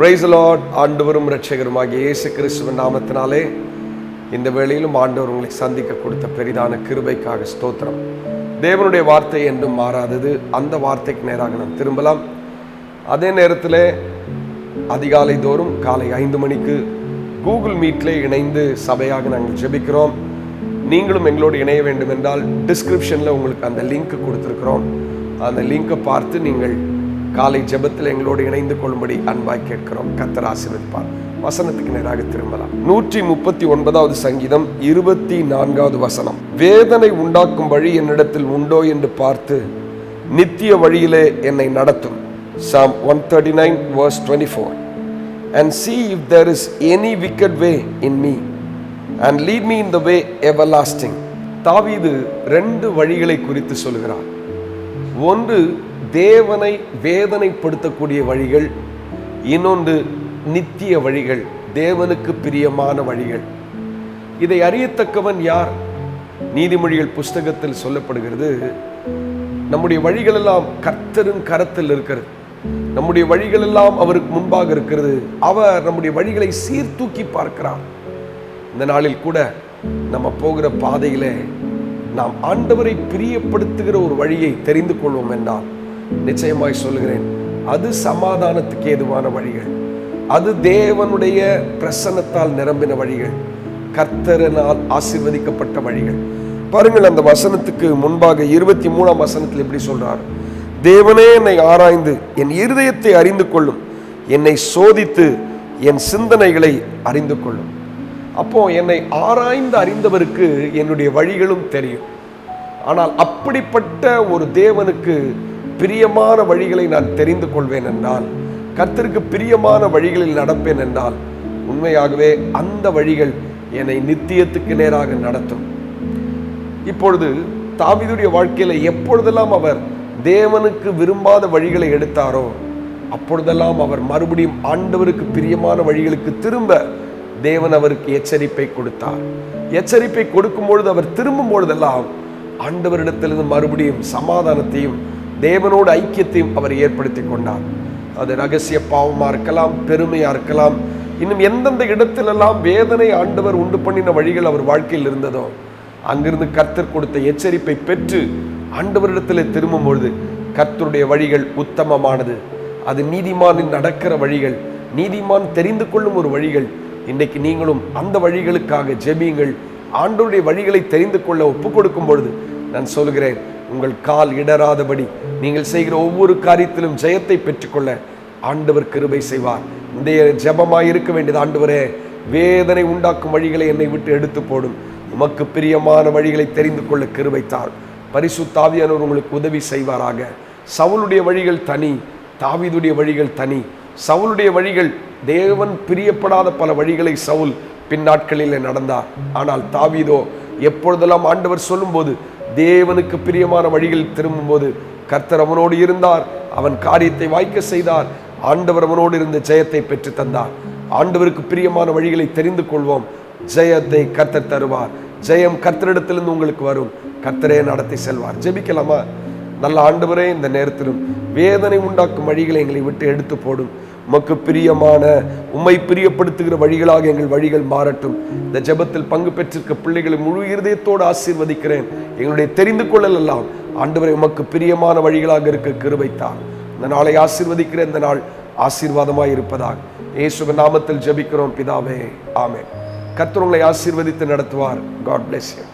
Price Lord ஆண்டவரும் ரட்சகருமாகிய இயேசு கிறிஸ்துவின் நாமத்தினாலே இந்த வேளையிலும் ஆண்டவர் உங்களை சந்திக்க கொடுத்த பெரிதான கிருபைக்காக ஸ்தோத்திரம். தேவனுடைய வார்த்தை என்றும் மாறாதது. அந்த வார்த்தைக்கு நேராக நாம் திரும்பலாம். அதே நேரத்தில் அதிகாலை தோறும் காலை ஐந்து மணிக்கு கூகுள் மீட்டிலே இணைந்து சபையாக நாங்கள் ஜெபிக்கிறோம். நீங்களும் எங்களோடு இணைய வேண்டும் என்றால் டிஸ்கிரிப்ஷனில் உங்களுக்கு அந்த லிங்க் கொடுத்துருக்குறோம். அந்த லிங்கை பார்த்து நீங்கள் காலை ஜெபத்தில் எங்களோடு இணைந்து கொள்ளும்படி அன்பாய் கேட்கிறோம். கத்தர் ஆசீர்வதிப்பார். வசனத்துக்கு நேராக திரும்பலாம். நூற்றி முப்பத்தி ஒன்பதாவது சங்கீதம் இருபத்தி நான்காவது வசனம். வேதனை உண்டாக்கும் வழி என்னிடத்தில் உண்டோ என்று பார்த்து நித்திய வழியிலே என்னை நடத்தும். Psalm one thirty nine verse twenty four and see if there is any wicked way in me and lead me in the way everlasting தாவீது ரெண்டு வழிகளை குறித்து சொல்கிறார் ஒன்று தேவனை வேதனைப்படுத்தக்கூடிய வழிகள் இன்னொன்று நித்திய வழிகள் தேவனுக்கு பிரியமான வழிகள். இதை அறியத்தக்கவன் யார்? நீதிமொழிகள் புஸ்தகத்தில் சொல்லப்படுகிறது நம்முடைய வழிகளெல்லாம் கர்த்தரின் கரத்தில் இருக்கிறது. நம்முடைய வழிகளெல்லாம் அவருக்கு முன்பாக இருக்கிறது. அவர் நம்முடைய வழிகளை சீர்தூக்கி பார்க்கிறார். இந்த நாளில் கூட நம்ம போகிற பாதையிலே நாம் ஆண்டவரை பிரியப்படுத்துகிற ஒரு வழியை தெரிந்து கொள்வோம் என்றால் நிச்சயமாய் சொல்லுகிறேன். அது சமாதானத்துக்கு ஏதுவான வழிகள். அது தேவனுடைய பிரசன்னத்தால் நிரம்பின வழிகள். கர்த்தரனால் ஆசிர்வதிக்கப்பட்ட வழிகள். பாருங்கள் அந்த வசனத்துக்கு முன்பாக இருபத்தி மூணாம் வசனத்தில் எப்படி சொல்றார்? தேவனே என்னை ஆராய்ந்து என் இருதயத்தை அறிந்து கொள்ளும். என்னை சோதித்து என் சிந்தனைகளை அறிந்து கொள்ளும். அப்போ என்னை ஆராய்ந்து அறிந்தவருக்கு என்னுடைய வழிகளும் தெரியும். ஆனால் அப்படிப்பட்ட ஒரு தேவனுக்கு பிரியமான வழிகளை நான் தெரிந்து கொள்வேன் என்றால் கர்த்தருக்கு பிரியமான வழிகளில் நடப்பேன் என்றால் உண்மையாகவே அந்த வழிகள் என்னை நித்தியத்துக்கு நேராக நடத்தும். இப்பொழுது தாவிதுடைய வாழ்க்கையில எப்பொழுதெல்லாம் அவர் தேவனுக்கு விரும்பாத வழிகளை எடுத்தாரோ அப்பொழுதெல்லாம் அவர் மறுபடியும் ஆண்டவருக்கு பிரியமான வழிகளுக்கு திரும்ப தேவன் அவருக்கு எச்சரிப்பை கொடுத்தார். எச்சரிப்பை கொடுக்கும் பொழுது அவர் திரும்பும் பொழுதெல்லாம் ஆண்டவரிடத்திலிருந்து மறுபடியும் சமாதானத்தையும் தேவனோட ஐக்கியத்தையும் அவர் ஏற்படுத்தி கொண்டார். அது ரகசிய பாவமாக இருக்கலாம் பெருமையாக இருக்கலாம். இன்னும் எந்தெந்த இடத்திலெல்லாம் வேதனை ஆண்டவர் உண்டு பண்ணின வழிகள் அவர் வாழ்க்கையில் இருந்ததோ அங்கிருந்து கர்த்தர் கொடுத்த எச்சரிப்பை பெற்று ஆண்டவரிடத்தில் திரும்பும் பொழுது கர்த்தருடைய வழிகள் உத்தமமானது. அது நீதிமானின் நடக்கிற வழிகள் நீதிமான் தெரிந்து கொள்ளும் ஒரு வழிகள். இன்றைக்கு நீங்களும் அந்த வழிகளுக்காக ஜெபியுங்கள். ஆண்டோருடைய வழிகளை தெரிந்து கொள்ள ஒப்பு கொடுக்கும் பொழுது நான் சொல்கிறேன் உங்கள் கால் இடராதபடி நீங்கள் செய்கிற ஒவ்வொரு காரியத்திலும் ஜெயத்தை பெற்றுக்கொள்ள ஆண்டவர் கிருபை செய்வார். இந்த ஜபமாக இருக்க வேண்டியது ஆண்டவரே வேதனை உண்டாக்கும் வழிகளை என்னை விட்டு எடுத்து போடும். உமக்கு பிரியமான வழிகளை தெரிந்து கொள்ள கிருபைத்தார் பரிசுத்தாவியானவர் உங்களுக்கு உதவி செய்வாராக. சவுளுடைய வழிகள் தனி தாவீதுடைய வழிகள் தனி. சவுளுடைய வழிகள் தேவன் பிரியப்படாத பல வழிகளை சவுல் பின்னாட்களில் நடந்தார். ஆனால் தாவீதோ எப்பொழுதெல்லாம் ஆண்டவர் சொல்லும்போது தேவனுக்கு பிரியமான வழிகள் திரும்பும்போது கர்த்தர் அவனோடு இருந்தார். அவன் காரியத்தை வாய்க்க செய்தார். ஆண்டவர் அவனோடு இருந்த ஜெயத்தை பெற்று தந்தார். ஆண்டவருக்கு பிரியமான வழிகளை தெரிந்து கொள்வோம். ஜெயத்தை கர்த்தர் தருவார். ஜெயம் கர்த்தரிடத்திலிருந்து உங்களுக்கு வரும். கர்த்தரே நடத்தி செல்வார். ஜெபிக்கலாமா? நல்ல ஆண்டவரே இந்த நேரத்திலும் வேதனை உண்டாக்கும் வழிகளை எங்களை விட்டு எடுத்து போடும். உமக்கு பிரியமான உம்மை பிரியப்படுத்துகிற வழிகளாக எங்கள் வழிகள் மாறட்டும். இந்த ஜெபத்தில் பங்கு பெற்றிருக்க பிள்ளைகளை முழு இருதயத்தோடு ஆசீர்வதிக்கிறேன். எங்களுடைய தெரிந்து கொள்ளல் எல்லாம் ஆண்டவரை உமக்கு பிரியமான வழிகளாக இருக்க கருவைத்தான் இந்த நாளை ஆசீர்வதிக்கிற இந்த நாள் ஆசீர்வாதமாய் இருப்பதாக. இயேசுவின் நாமத்தில் ஜெபிக்கிறோம் பிதாவே. ஆமே கர்த்தர் ஆசீர்வதித்து நடத்துவார். God bless you